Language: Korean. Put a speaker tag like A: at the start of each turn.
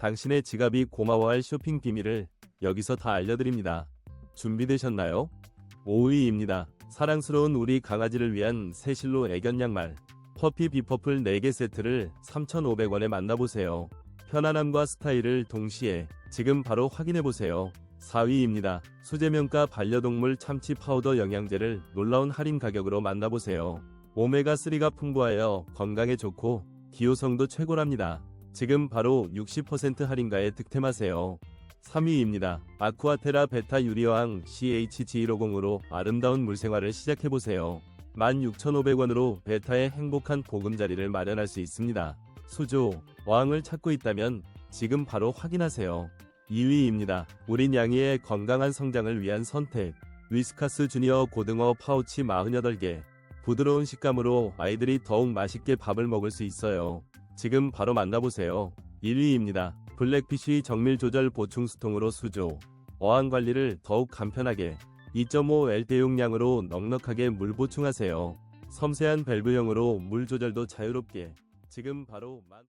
A: 당신의 지갑이 고마워할 쇼핑 비밀을 여기서 다 알려드립니다. 준비되셨나요? 5위입니다. 사랑스러운 우리 강아지를 위한 새실로 애견 양말 퍼피 비퍼플 4개 세트를 3,500원에 만나보세요. 편안함과 스타일을 동시에 지금 바로 확인해보세요. 4위입니다. 수제면가 반려동물 참치 파우더 영양제를 놀라운 할인 가격으로 만나보세요. 오메가3가 풍부하여 건강에 좋고 기호성도 최고랍니다. 지금 바로 60% 할인가에 득템하세요. 3위입니다. 아쿠아테라 베타 유리어항 CHG150으로 아름다운 물생활을 시작해보세요. 16,500원으로 베타의 행복한 보금자리를 마련할 수 있습니다. 수조, 어항을 찾고 있다면 지금 바로 확인하세요. 2위입니다. 우린 양이의 건강한 성장을 위한 선택. 위스카스 주니어 고등어 파우치 48개. 부드러운 식감으로 아이들이 더욱 맛있게 밥을 먹을 수 있어요. 지금 바로 만나보세요. 1위입니다. 블랙피쉬 정밀 조절 보충 수통으로 수조. 어항 관리를 더욱 간편하게 2.5L 대 용량으로 넉넉하게 물 보충하세요. 섬세한 밸브형으로 물 조절도 자유롭게. 지금 바로 만...